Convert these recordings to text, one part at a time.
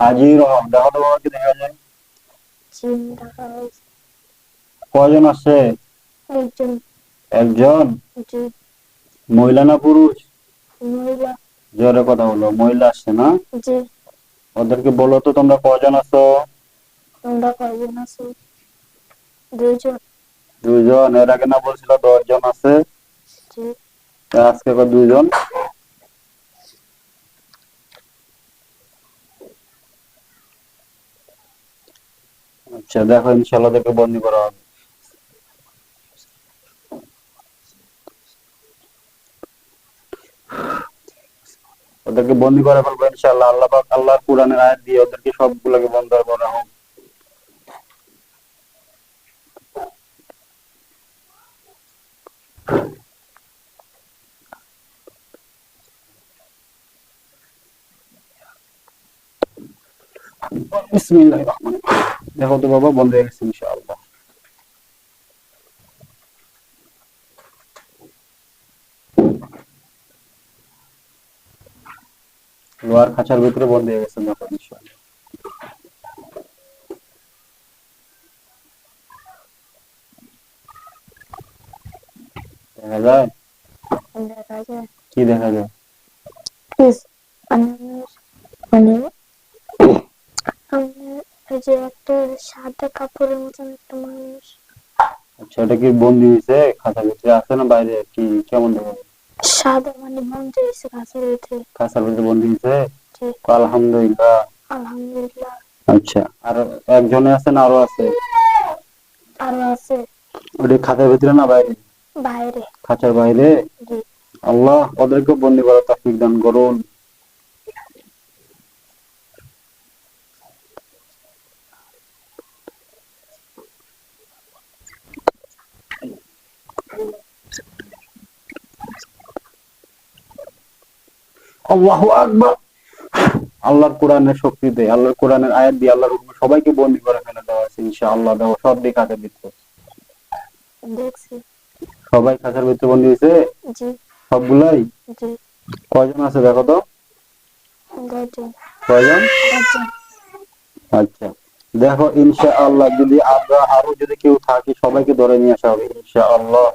হাজি রহম দেখো তো যায় কয়জন আছে? একজন। মহিলা না পুরুষ? মহিলা। জোরে কথা বলো মহিলা আসছে না? জি। ওদেরকে বলো তো তোমরা কয়জন আছো? তোমরা কয়জন আছো? দুইজন। দুইজন এর আগে না বলছিল দশজন আছে? আজকে দুইজন? আচ্ছা দেখো ইনশাল্লাহ ওদেরকে বন্দি করা হবে ওদেরকে বন্দি করে ফেলব ইনশাল্লাহ আল্লাহ পাক আল্লাহর কোরআনের আয়াত দিয়ে ওদেরকে সবগুলোকে বন্ধ করা হোক রহিম। দেখো তো বাবা বন্ধ হয়ে গেছে ইনশাআল্লাহ লোহার খাঁচার ভিতরে বন্ধ হয়ে গেছে দেখো ইনশাআল্লাহ দেখা যায় দেখা যায় কি দেখা যায় প্লিজ আমার মানে আমার এই যে একটা সাদা কাপড়ের মতন একটা মানুষ। আচ্ছা এটা কি বন্দি হয়েছে খাঁচার ভিতরে? আছে না বাইরে? কি কেমন দেখা যায়? সাদা মানে বন্ধ হয়েছে গাছের ভিতরে। খাঁচার ভিতরে বন্দি হয়েছে? আলহামদুলিল্লাহ। আলহামদুলিল্লাহ। আচ্ছা আর একজনে আছে না আরও আছে? আরও আছে। ওটা খাঁচার ভিতরে না বাইরে? বাইরে। খাঁচার বাইরে? আল্লাহ ওদেরকে বন্দি করার তৌফিক দান করুন। আল্লাহু আকবার। আল্লাহর কোরআনের শক্তিতে আল্লাহর কোরআনের আয়াত দিয়ে আল্লাহর হুকুমে সবাইকে বন্দি করে ফেলে দেওয়া আছে ইনশাআল্লাহ দেখো সব দিক খাঁচার ভিতরে সবাই খাঁচার ভিতরে বন্দি হয়েছে? জি। সবগুলাই? জি। কয়জন আছে দেখো তো? কয়জন? আচ্ছা। দেখো ইনশাআল্লাহ যদি আমরা আরও যদি কেউ থাকি সবাইকে ধরে নিয়ে আসা হবে ইনশাআল্লাহ।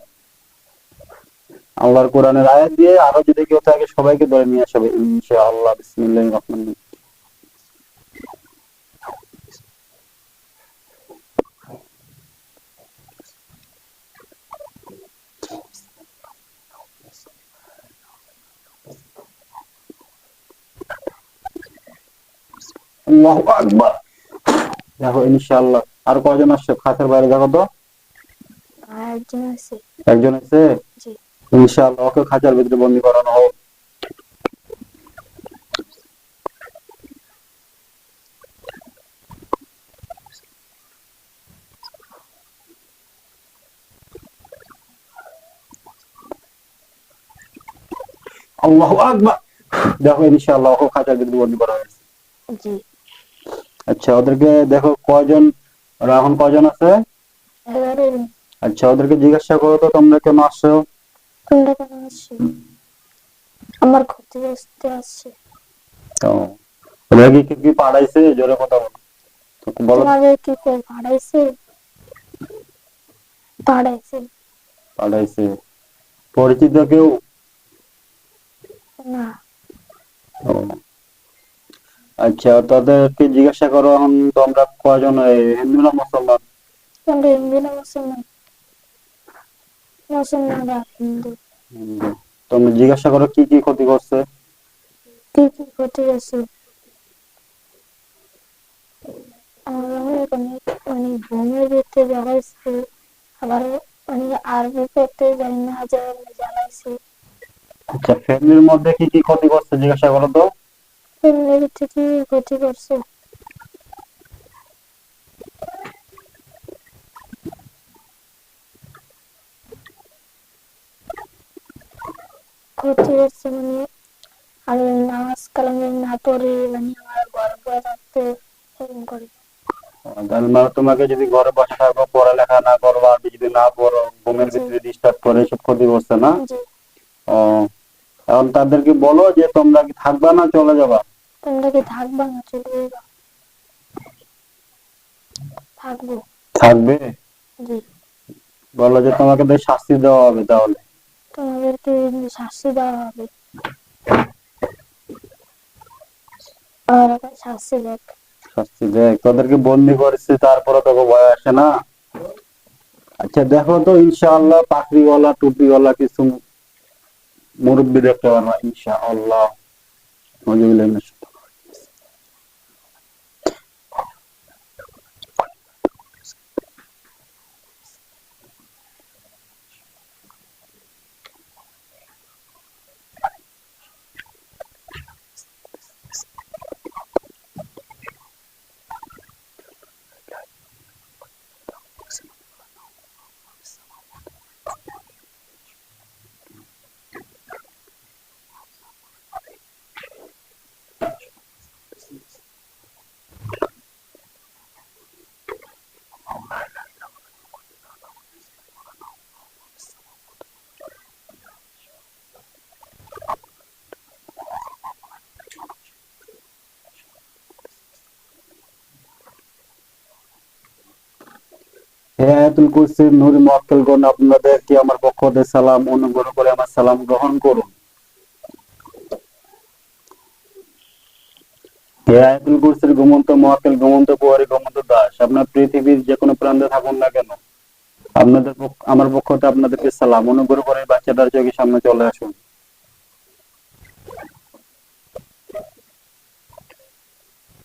আল্লাহর কোরআনের আয়াত দিয়ে আরও যদি কেউ থাকে সবাইকে ধরে নিয়ে আসা হবে ইনশাআল্লাহ বিসমিল্লাহির রহমানির রহিম। আল্লাহু আকবার। দেখো ইনশাআল্লাহ আর কয়জন আসছে? খাতের বাইরে দেখো তো। একজন আছে। একজন আছে? জি। ইনশাআল্লাহ ওকে খাঁচার ভিতরে বন্দি করানো হোক। আল্লাহু আকবার। দেখো ইনশাআল্লাহ ওকে খাঁচার ভিতরে বন্দি করা হয়েছে। জি। আচ্ছা ওদেরকে দেখো কয়জন ওরা এখন কয়জন আছে? এগারো জন। আচ্ছা ওদেরকে জিজ্ঞাসা করো তো তোমরা কেন আসছো? তোমরা কেন আসছো আমার ক্ষতিগ্রস্ত আসছে তো ওদেরকে কি কি পাঠাইছে জোরে কথা বলো। তো বলো। তোমাদের কি কেউ পাঠাইছে পাঠাইছে পাঠাইছে পরিচিত কেউ? না। আচ্ছা তাদেরকে জিজ্ঞাসা করো এখন তোমরা কয়জন? হিন্দু না মুসলমান? তোমরা হিন্দু না মুসলমান। তোমরা জিজ্ঞাসা করো কি কি ক্ষতি করছে? কি কি ক্ষতি গেছে অনেক অনেক মানে ঘুমের ভিতরে জ্বালাইছে আবার মানে আরবি করতে জানি না জ্বালাইছে। আচ্ছা ফ্যামিলির মধ্যে কি কি ক্ষতি করছে জিজ্ঞাসা করো তো। ফ্যামিলির ভিতরে কি ক্ষতি করছে? মানে আমি নামাজ কালামে না পড়ে মানে আমার থাকতে এরকম করে। মানে তোমাকে যদি ঘরে বসে থাকো পড়ালেখা না করো আর যদি না পড়ো ঘুমের ভিতরে ডিস্টার্ব করে এসব ক্ষতি করছে না? ও এখন তাদেরকে বলো যে তোমরা কি থাকবা না চলে যাবা? তোমরা কি থাকবা না চলে যাবা? থাকব। থাকবে? জি। বলো যে তোমাকে তো শাস্তি দেওয়া হবে তাহলে। তোমাদেরকে শাস্তি দেওয়া হবে। তোদেরকে বন্দি করেছে, তারপরে তোকে ভয় আসে না। আচ্ছা দেখো তো, ইনশাআল্লাহ পাখড়িওয়ালা টুপিওয়ালা কিছু মুরব্বী দেখতে পারবা, ইনশাআল্লাহ। নজরুল্লাহ হে আয়াতুল কুরসির নূর মুআক্কেলগণ আপনাদেরকে আমার পক্ষ হতে সালাম অনুগ্রহ করে আমার সালাম গ্রহণ করুন। কুরসির পুয়ারি দাস আপনার পৃথিবীর যে কোনো প্রান্তে থাকুন না কেন? আপনাদের পক্ষ- আমার পক্ষ হতে আপনাদেরকে সালাম অনুগ্রহ করে বাচ্চাটার চোখের সামনে চলে আসুন।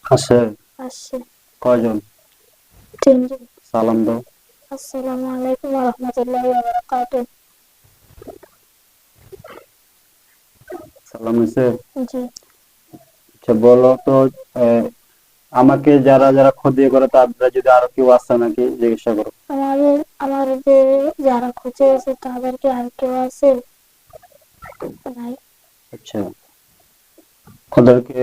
আসে কয়জন? সালাম দাও। আসসালামু আলাইকুম রাহমাতুল্লাহি সালাম হয়েছে জি। আচ্ছা বলো তো আমাকে যারা যারা ক্ষতি করে তাদের যদি আরও কেউ আসছে নাকি জিজ্ঞাসা করো। আমাদের আমাদের যারা খুঁজে আছে তাদেরকে আর কেউ আছে? আচ্ছা। ওদেরকে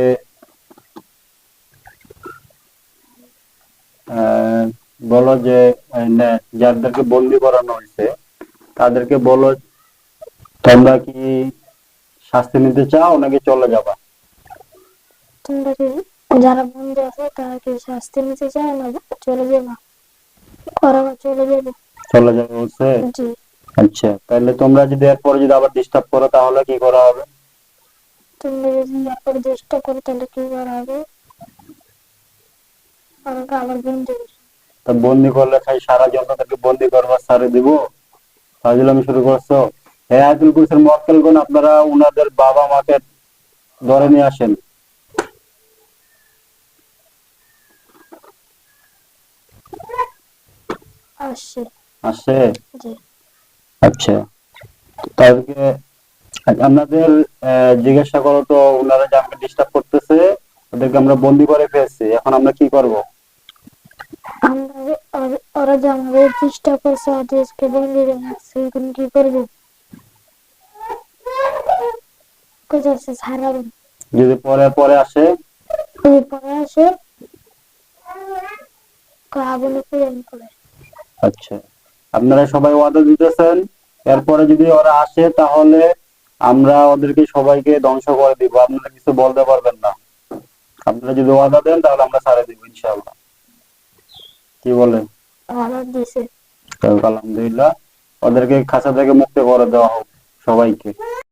বলো যে যাদেরকে বন্দি করানো হয়েছে তাদেরকে বলো তোমরা কি শাস্তি নিতে চাও নাকি চলে যাবা? তোমরা কি যারা বন্ধু আছে তারা কি শাস্তি নিতে চায় না চলে যাবে? ওরা চলে যাবে। চলে যাবে বলছে? আচ্ছা তাহলে তোমরা যদি এরপরে যদি আবার ডিস্টার্ব করো তাহলে কি করা হবে? তোমরা যদি এরপর চেষ্টা করো তাহলে কি করা হবে? আমাকে আবার বন্ধু তা বন্দি করলে খাই সারা জীবন তাদেরকে বন্দি করবার সারে দিব। আমি শুরু করছ। হ্যাঁ আয়াতুল কুরসির মক্কেলগণ আপনারা উনাদের বাবা মাকে ধরে নিয়ে আসেন। আসে আচ্ছা। তাদেরকে আপনাদের আহ, জিজ্ঞাসা করো তো ওনারা যে আমাকে ডিস্টার্ব করতেছে ওদেরকে আমরা বন্দি করে ফেলছি। এখন আমরা কি করব? ওর- যে আমাদের চেষ্টা করছে বন্দি রেখেছে এখন কি করব? যদি পরে পরে আসে? ওই পরে আসে করে আচ্ছা। আপনারা সবাই ওয়াদা দিতেছেন এরপরে যদি ওরা আসে তাহলে আমরা ওদেরকে সবাইকে ধ্বংস করে দিব। আপনারা কিছু বলতে পারবেন না। আপনারা যদি ওয়াদা দেন তাহলে আমরা ছাড়ে দিব ইনশাআল্লাহ। কি বলেন আলহামদুলিল্লাহ। ওদেরকে খাঁচা থেকে মুক্ত করে দেওয়া হোক সবাইকে।